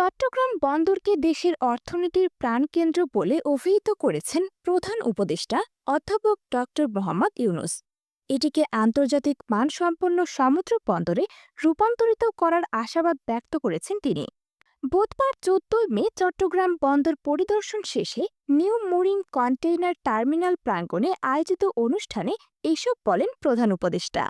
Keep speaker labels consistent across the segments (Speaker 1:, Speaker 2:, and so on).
Speaker 1: চট্টগ্রাম বন্দরকে দেশের অর্থনীতির প্রাণকেন্দ্র বলে অভিহিত করেছেন প্রধান উপদেষ্টা অধ্যাপক ড মোহাম্মদ ইউনুস। এটিকে আন্তর্জাতিক মানসম্পন্ন সমুদ্র বন্দরে রূপান্তরিত করার আশাবাদ ব্যক্ত করেছেন তিনি। বুধবার চোদ্দই মে চট্টগ্রাম বন্দর পরিদর্শন শেষে নিউ মুরিং কন্টেইনার টার্মিনাল প্রাঙ্গণে আয়োজিত অনুষ্ঠানে এসব বলেন প্রধান উপদেষ্টা।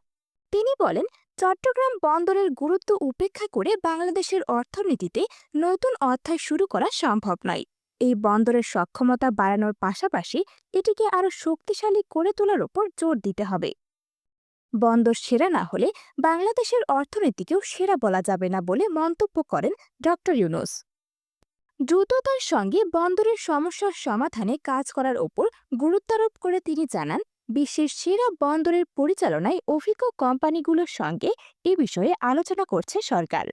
Speaker 1: তিনি বলেন চট্টগ্রাম বন্দরের গুরুত্ব উপেক্ষা করে বাংলাদেশের অর্থনীতিতে নতুন অধ্যায় শুরু করা সম্ভব নয়। এই বন্দরের সক্ষমতা বাড়ানোর পাশাপাশি এটিকে আরও শক্তিশালী করে তোলার ওপর জোর দিতে হবে। বন্দর সেরা না হলে বাংলাদেশের অর্থনীতিকেও সেরা বলা যাবে না বলে মন্তব্য করেন ড. ইউনুস। দ্রুততার সঙ্গে বন্দরের সমস্যার সমাধানে কাজ করার ওপর গুরুত্বারোপ করে তিনি জানান বিশ্বের সেরা বন্দরের পরিচালনায় অভিজ্ঞ কোম্পানিগুলোর সঙ্গে এ বিষয়ে আলোচনা করছে সরকার।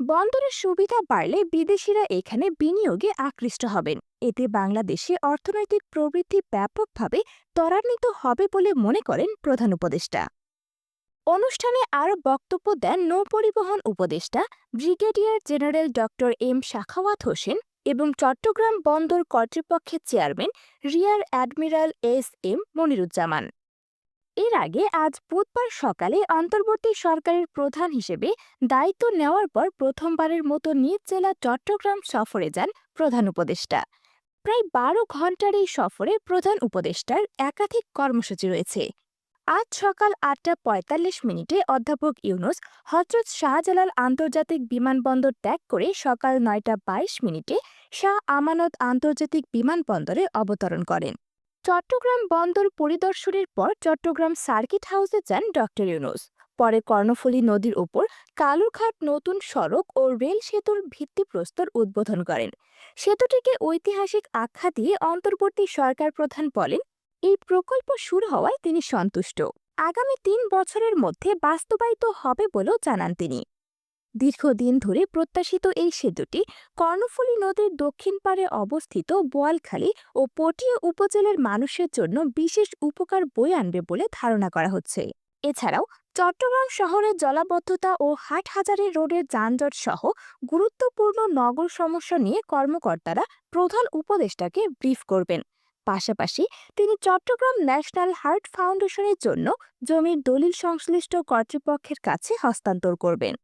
Speaker 1: বন্দরের সুবিধা বাড়লে বিদেশিরা এখানে বিনিয়োগে আকৃষ্ট হবেন। এতে বাংলাদেশে অর্থনৈতিক প্রবৃদ্ধি ব্যাপকভাবে ত্বরান্বিত হবে বলে মনে করেন প্রধান উপদেষ্টা। অনুষ্ঠানে আরও বক্তব্য দেন নৌপরিবহন উপদেষ্টা ব্রিগেডিয়ার জেনারেল ড এম শাখাওয়াত হোসেন। এবং চট্টগ্রাম বন্দর কর্তৃপক্ষের chairman rear admiral S M Moniruzzaman. এর আগে আজ বুধবার সকালে অন্তর্বর্তী সরকারের প্রধান হিসেবে দায়িত্ব নেওয়ার পর প্রথমবারের মতো নিজ জেলা চট্টগ্রাম সফরে যান প্রধান উপদেষ্টা। প্রায় বারো ঘণ্টার এই সফরে প্রধান উপদেষ্টার একাধিক কর্মসূচি রয়েছে। আজ সকাল আটটা পঁয়তাল্লিশ মিনিটে অধ্যাপক ইউনুস হজরত শাহজালাল আন্তর্জাতিক বিমানবন্দর ত্যাগ করে সকাল নয়টা বাইশ মিনিটে শাহ আমানত আন্তর্জাতিক বিমানবন্দরে অবতরণ করেন। চট্টগ্রাম বন্দর পরিদর্শনের পর চট্টগ্রাম সার্কিট হাউসে যান ড ইউনুস। পরে কর্ণফুলী নদীর ওপর কালুরঘাট নতুন সড়ক ও রেল সেতুর ভিত্তিপ্রস্তর উদ্বোধন করেন। সেতুটিকে ঐতিহাসিক আখ্যা দিয়ে অন্তর্বর্তী সরকার প্রধান বলেন এই প্রকল্প শুরু হওয়ায় তিনি সন্তুষ্ট। আগামী তিন বছরের মধ্যে বাস্তবায়িত হবে বলেও জানান তিনি। দীর্ঘদিন ধরে প্রত্যাশিত এই সেতুটি কর্ণফুলী নদীর দক্ষিণ পারে অবস্থিত বোয়ালখালী ও পটিয়া উপজেলার মানুষের জন্য বিশেষ উপকার বয়ে আনবে বলে ধারণা করা হচ্ছে। এছাড়াও চট্টগ্রাম শহরের জলাবদ্ধতা ও হাটহাজারী রোডের যানজট সহ গুরুত্বপূর্ণ নগর সমস্যা নিয়ে কর্মকর্তারা প্রধান উপদেষ্টাকে ব্রিফ করবেন। পাশাপাশি তিনি চট্টগ্রাম ন্যাশনাল হার্ট ফাউন্ডেশনের জন্য জমির দলিল সংশ্লিষ্ট কর্তৃপক্ষের কাছে হস্তান্তর করবেন।